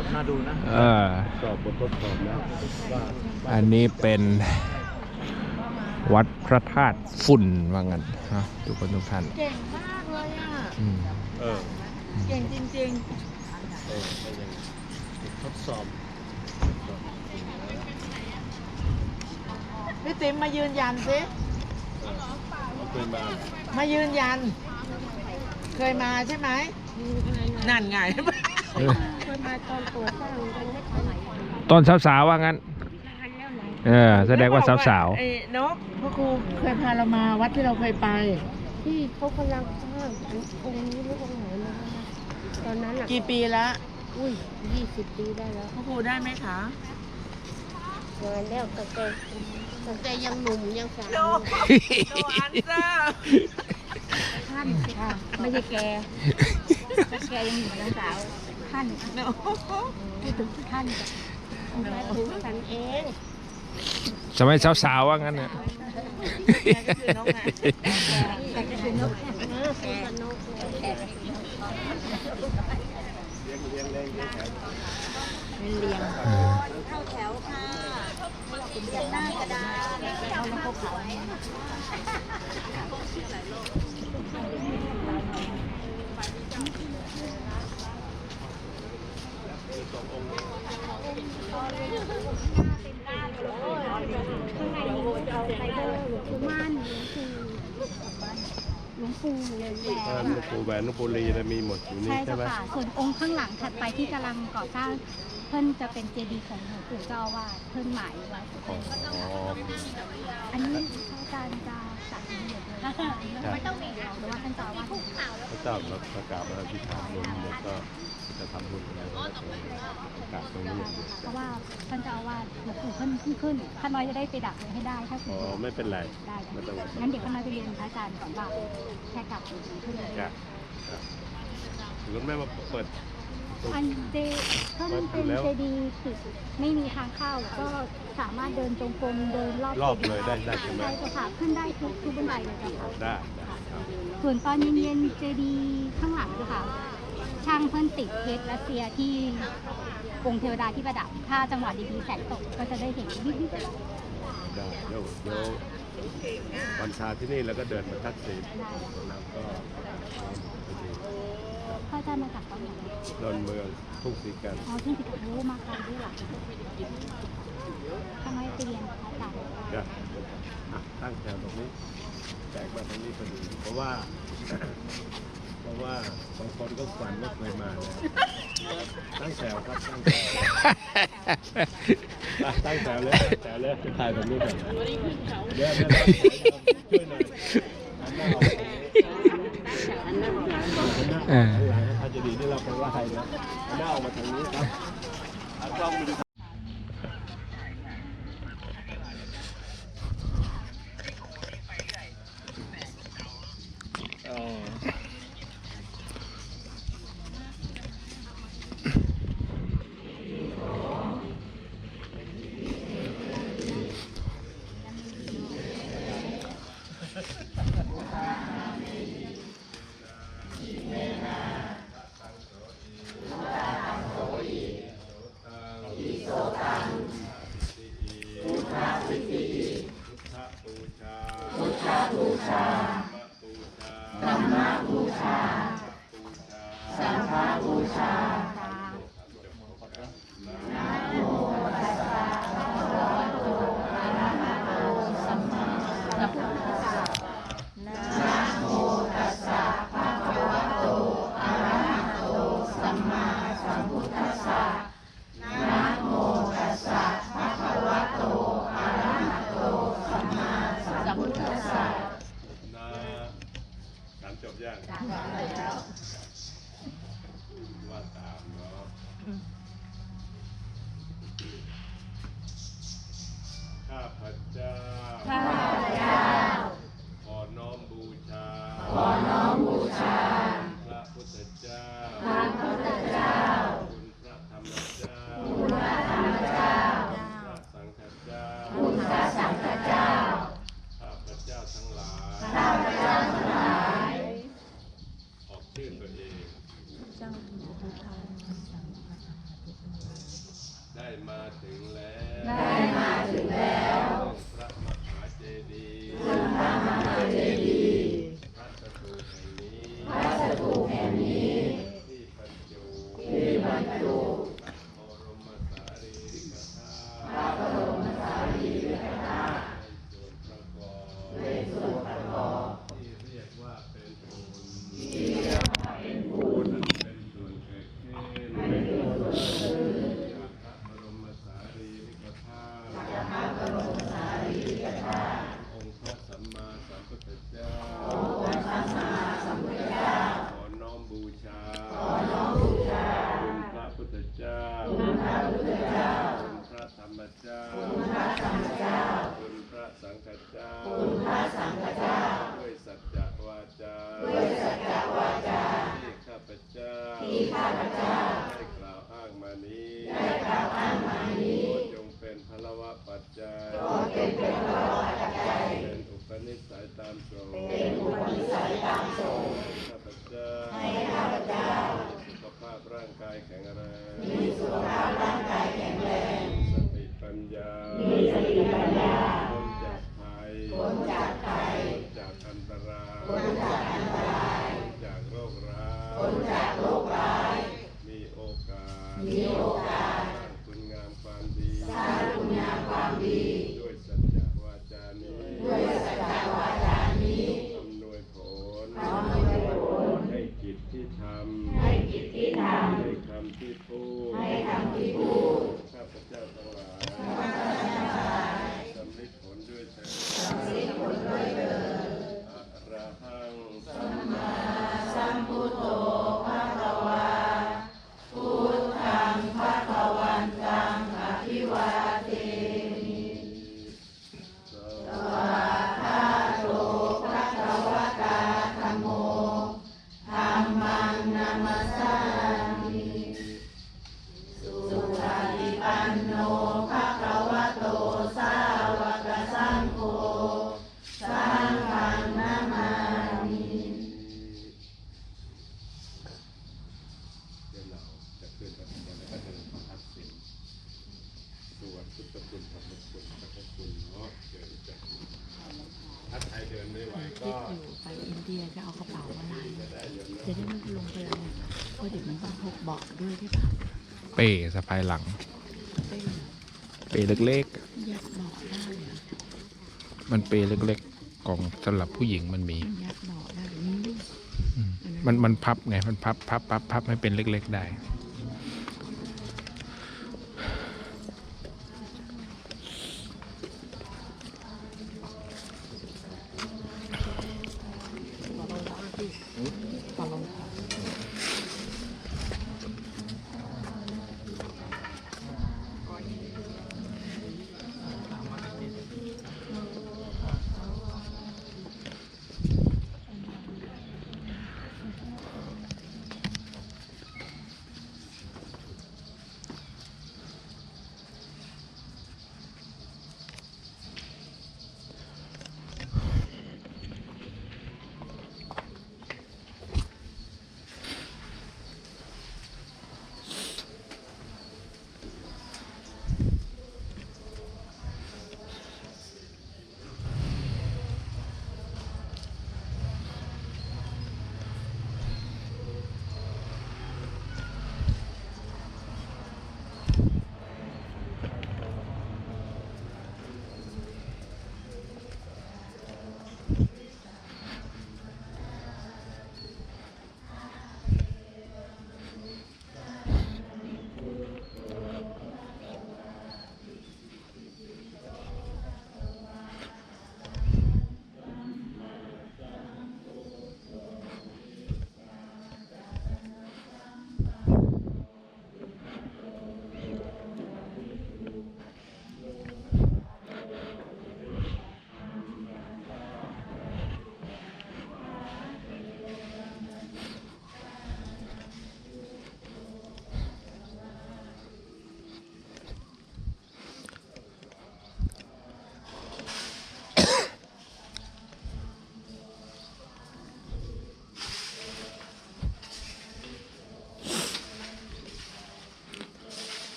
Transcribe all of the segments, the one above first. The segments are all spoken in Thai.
อบน่าดูนะเออสอบบททดสอบแล้วว่าอันนี้เป็นวัดพระธาตุฝุ่นว่างั้นนะทุกคนทุกท่าน เก่งมากเลยอะ อืมเออเก่งจริงเออไม่ยังทดสอบๆ พี่ติ๋มมายืนยันสิเขาเคยมามายืนยัน เคยมาใช่ไหมนั่นไงเคยมาตอนตัวสร้างยังไม่ทันไหนต้นสาวๆว่างั้น ทันแล้วไหนเออ แสดงว่าสาวไอ้นกพ่อครูเคยพาเรามาวัดที่เราเคยไป ที่เขากำลังสร้างอันองค์นี้หรือองค์ไหนนะตอนนั้นอะกี่ปีแล้วอุ้ยยี่สิบปีได้แล้วพ่อครูได้ไหมคะนานแล้วตั้งแต่ตั้งแต่ยังหนุ่มยังสาวโนโนอันเซอร์ท่านค่ะไม่ใช่แกถ้าแกยังหนุ่มยังสาว ท่านโนพูดถึงท่านแม่ถึงฉันเองสมัยสาวๆว่างั้นเนี่ยนั่นก็คือนกแต่ก็คือนกเลี้ยงเข้าแถวค่ะเป็นหน้ากระดานเอาแล้วเขา เขากุมารหลวงปู่หลวงปู่เออหลวงปู่แหวนหลวงปู่ลีอะไรมีหมดอยู่นี่ใช่ใช่เจ้าไหมค่ะส่วนองค์ข้างหลังถัดไปที่กำลังก่อสร้าง เพิ่นจะเป็นเจดีย์ของหลวงปู่เจ้าอาวาสเพิ่นหมายไว้ อ๋ออันนี้อาจารย์จะจัดระเบียบเลยไม่ต้องมีเขาหรือว่าท่านเจ้าอาวาส พระเจ้าเราประกาศว่าพิธาบุญแล้วก็จะทำบุญอะไรก็จะประ กาศตรงนี้อย่างเดียวเพราะว่าท่านเจ้าอาวาสหลวงปู่เพิ่นเพิ่งขึ้นท่านน้อยจะได้ไปดักเลยให้ได้ถ้าคุอ๋ณอไม่เป็นไร ได้ไม่ต้องงั้นเดี๋ยวท่านน้อยไปเรียนพระอาจารย์ก่อนว่าแค่กลับหรือขึ้นเลยจ้ะครับหรือแม่มาเปิด อันเจเพิ่นเป็นเจดีย์ปิดไม่มีทางเข้าก็สามารถเดินจงกรมเดินรอบรอบเลยได้ได้ใช่ไหมใช่เจ้าค่ะขึ้นได้ทุกทุกบันไดเลยเจ้าค่ะ ได้ได้ครับส่วนตอนเย็นๆเจดีย์ข้างหลังเจ้าค่ะ ช่างเพิ่นติดเพชรรัสเซียที่องค์เทวดาที่ประดับ ถ้าจังหวะดีๆแสงตกก็จะได้เห็นวิบวิบได้เดี๋ยวเดี๋ยววันชาที่นี่แล้วก็เดินมาทักษิณแล้วก็พระอาจารย์มาจากตอนไหนดอนเมืองทุ่งสีกันอ๋อที่ติดรู้มาไกลด้วยหรอทำไมไปเรียนพระอาจารย์จ้ะอะตั้งแถวตรงนี้แจกมาตรงนี้พอดีเพราะว่าเพ ราะว่าบางคนก็ฝันว่าเคยมาแล้วตั้งแถวครับตั้งแถวอะตั้งแถวเลยตั้งแถวเลยถ่ายแบบนี้ก่อนนะเดี๋ยวเดี๋ยวช่วยหน่อยหันหน้าออกหันหน้าออกหันหน้าออกเออหลังถ้าจะดีที่เราไปไหว้นะหันหน้าออกมาทางนี้ครับเอากล้องมาดู นะ ที่ข้าพเจ้าได้กล่าวอ้างมานี้ได้กล่าวอ้างมานี้จงเป็นพลวะปัจจัยขอจงเป็นพลวะปัจจัยเป็นอุปนิสัยตามทรงเป็นอุปนิสัยตามทรงข้าพเจ้าให้ข้าพเจ้าสุขภาพร่างกายแข็งแรงมีสุขภาพร่าง เป้สะพายหลัง เป้เล็กๆ มันเป้เล็กๆกล่องสำหรับผู้หญิงมันมี มันมันพับไง มันพับพับพับพับให้เป็นเล็ก ๆ ได้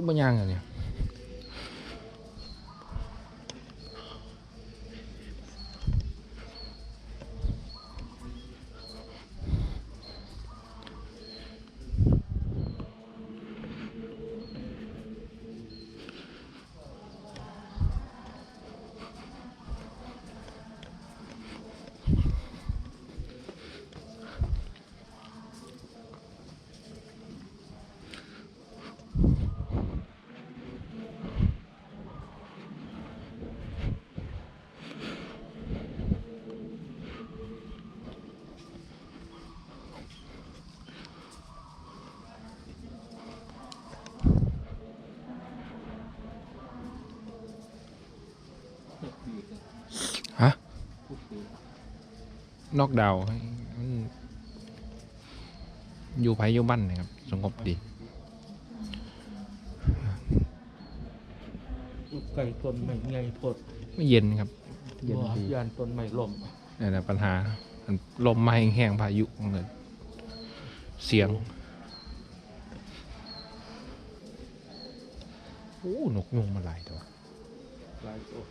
ก็บ่ย่างอะเนี่ยฮะ นอกดาวน์ให้มันอยู่ไผอยู่บ้านนะครับ สงบดีไก่ต้นใหม่ไงพดไม่เย็นครับเย็นบ่ดียานต้นใหม่ลมนี่นแหละปัญหามันลมมาแห้งๆพายุเงินเสียงโอ้นกยุงมาหลายตัวหลายตัว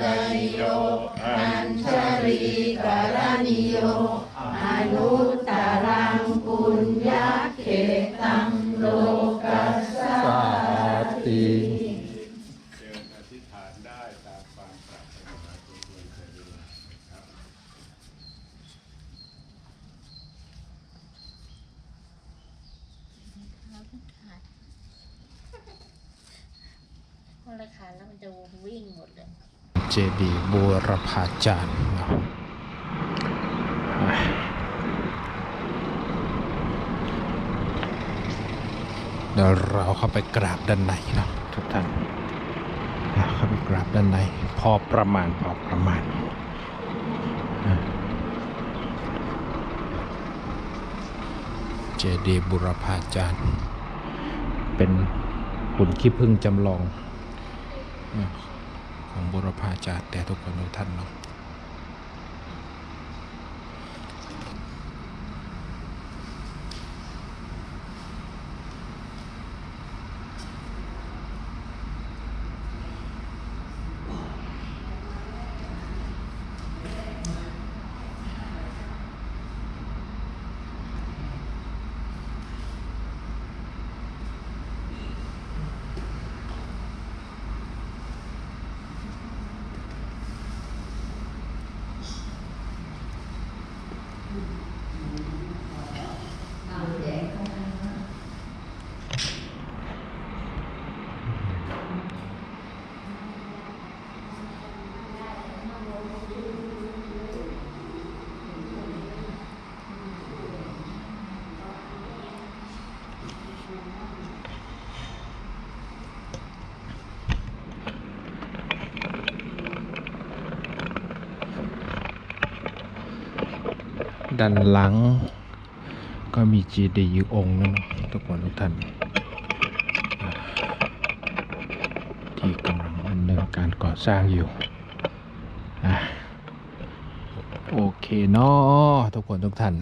นโยอัญชลีกรณิโยอนุตาตี เชิญอธิษฐานได้ตามความปรารถนาทุกคนเถิดนะครับ คนละขาแล้วมันจะวิ่งหมดเลย เจดีย์บู รพาจารย์เนาะอะเดี๋ยวเราเข้าไปกราบด้านในเนาะทุกท่านอะเข้าไปกราบด้านใน พอประมาณพอประมาณอะเจดีย์บุรพาจารย์ เป็นหุ่นขี้ผึ้งจำลองอะ ของบุรพาจารย์แต่ทุกคนทุกท่านเนาะ ด้านหลัง ก็มีเจดีย์อยู่องค์นึงทุกคนทุกท่าน ที่กำลังดำเนินการก่อสร้างอยู่โอเคเนาะทุกคนทุกท่าน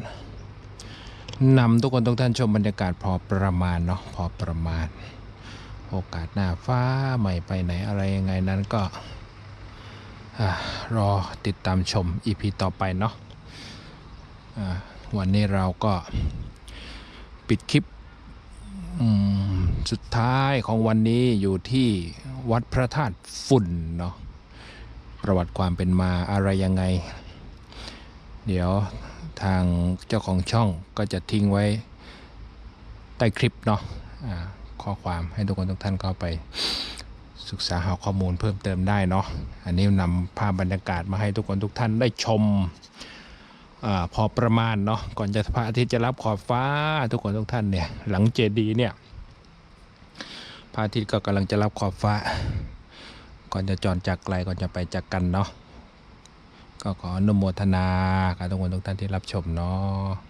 นำทุกคนทุกท่านชมบรรยากาศพอประมาณเนาะพอประมาณ โอกาสหน้าฟ้าใหม่ไปไหนอะไรยังไงนั้นก็รอติดตามชม EP ต่อไปเนาะ วันนี้เราก็ปิดคลิปสุดท้ายของวันนี้อยู่ที่วัดพระธาตุฝุ่นเนาะประวัติความเป็นมาอะไรยังไง เดี๋ยวทางเจ้าของช่องก็จะทิ้งไว้ใต้คลิปเนาะอ่าข้อความให้ทุกคนทุกท่านเข้าไปศึกษาหาข้อมูลเพิ่มเติมได้เนาะอันนี้นำภาพบรรยากาศมาให้ทุกคนทุกท่านได้ชม อพอประมาณเนาะก่อนจะพระอาทิตย์จะรับขอบฟ้าทุกคนทุกท่านเนี่ยหลังเจดีเนี่ยพระอาทิตย์ก็กำลังจะรับขอบฟ้า ก่อนจะจรจากไกลก่อนจะไปจากกันเนาะก็ขออนุโมทนากับทุกคนทุกท่านที่รับชมเนาะ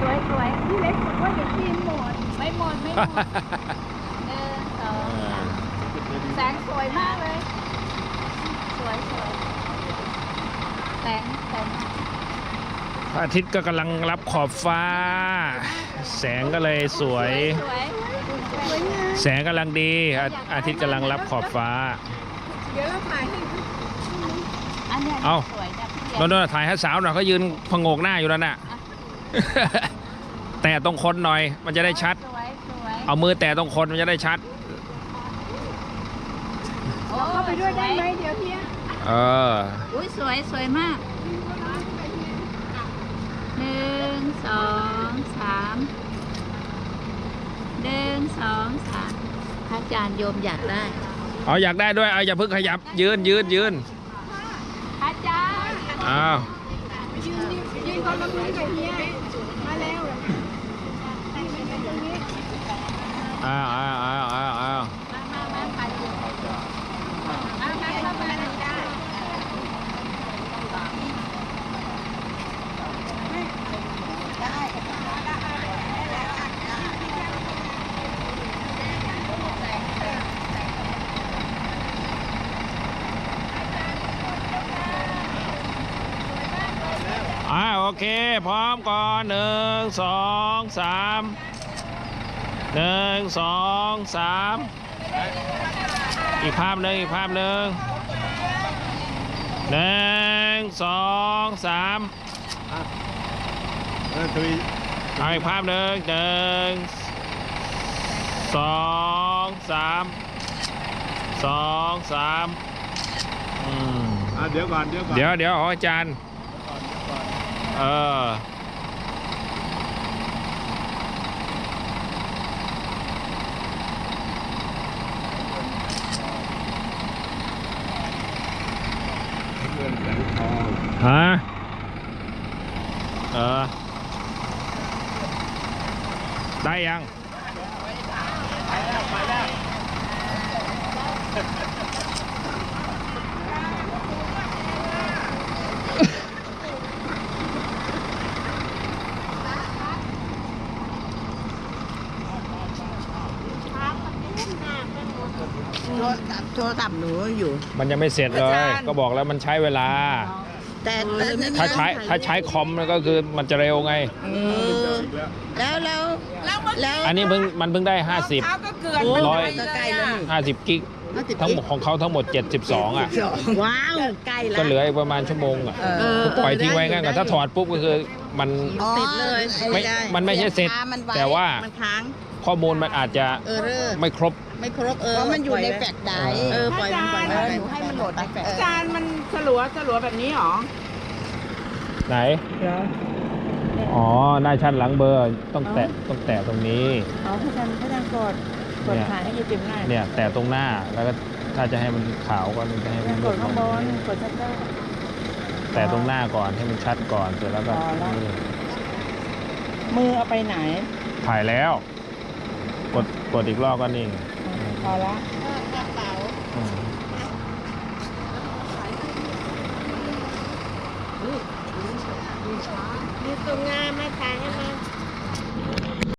สวยสวยพี่เล็กบอกว่าอย่าทีมหมด ไม่ หมดไม่หมดหนึ่งสองสามแสงสวยมากเลย สวยสวยแสงแสงพระอาทิตย์ก็กำลังรับขอบฟ้า แสงก็เลยสวย สวยสวยงามแสงกำลังดีอาอาทิตย์กำลังรับขอบฟ้า เดี๋ยวเราถ่ายให้อันเนี้ยเอ้า สวยนะพี่โดนโดนถ่ายให้สาวหน่อยเขายืนพงโงกหน้าอยู่แล้วน่ะ แต่ตรงคนหน่อยมันจะได้ชัดสวยสวย เอามือแตะตรงคนมันจะได้ชัด เข้าไปด้วยได้ไหมเดี๋ยวพี่เออ อุ้ยสวยสวยมากหนึ่งสองสามหนึ่งสองสามพระอาจารย์โยมอยากได้ เอาอยากได้ด้วย เอาอย่าเพิ่งขยับ ยืนยืนยืนพระอาจารย์อ้าว ยืนคนละมือกับเฮียมาแล้ว อ้าวอ้าวอ้าวอ้าวอ้าวอ่าโอเค พร้อมก่อนหนึ่งสองสาม หนึ่งสองสามอีกภาพหนึ่งอีกภาพหนึ่งหนึ่งสองสามเออตุยเอาอีกภาพหนึ่งหนึ่งสองสามสองสามอืมอะเดี๋ยวก่อนเดี๋ยวก่อนเดี๋ยวเดี๋ยวขออาจารย์เออ แสงทอง ฮะ เออ ได้ยัง โทรศัพท์โทรศัพท์หนูอยู่ มันยังไม่เสร็จเลยก็บอกแล้วมันใช้เวลา แต่แต่ไม่มีถ้าใช้ถ้าใช้คอมมันก็คือมันจะเร็วไง เออแล้วแล้ว แล้วอันนี้เพิ่งมันเพิ่งได้ 50โอ้ร้อยก็ใกล้แล้วนี่ 50 กิกทั้งหมดของเขาทั้งหมด 72 อะ ว้าวใกล้แล้วก็เหลืออีกประมาณชั่วโมงอะเออ ปล่อยทิ้งไว้งั้นก็ถ้าถอดปุ๊บก็คือมันติดเลยไม่มันไม่ใช่เสร็จมันไแต่ว่ามั นค้างข้อมูลมันอาจจะเออเรอไม่ครบ ไม่ครบเออเพราะมันอยู่ในแฟลชไดรฟ์เออปล่อยมันปล่อยมันหนูให้มันโหลดในแฟลชจานมันสลัวสลัวแบบนี้หรอไหน อ๋อ หน้าชั้นหลังเบอร์ต้องแตะต้องแตะตรงนี้อ๋อพระอาจารย์พระอาจารย์กดกดถ่ายให้ยายจิ๋มหน่อยเนี่ย แต่ตรงหน้าแล้วก็ถ้าจะให้มันขาวก็จะให้มันกมืดดข้างบลนงกดชัตเตอร์แต่ตรงหน้าก่อนให้มันชัดก่อนเสร็จแล้วก็พอแล้วนี่มือเอาไปไหน ถ่ายแล้ว กดกดอีกรอบก็นิ่ง พอละอืมมีตรงงานมาถ่ายให้ไหม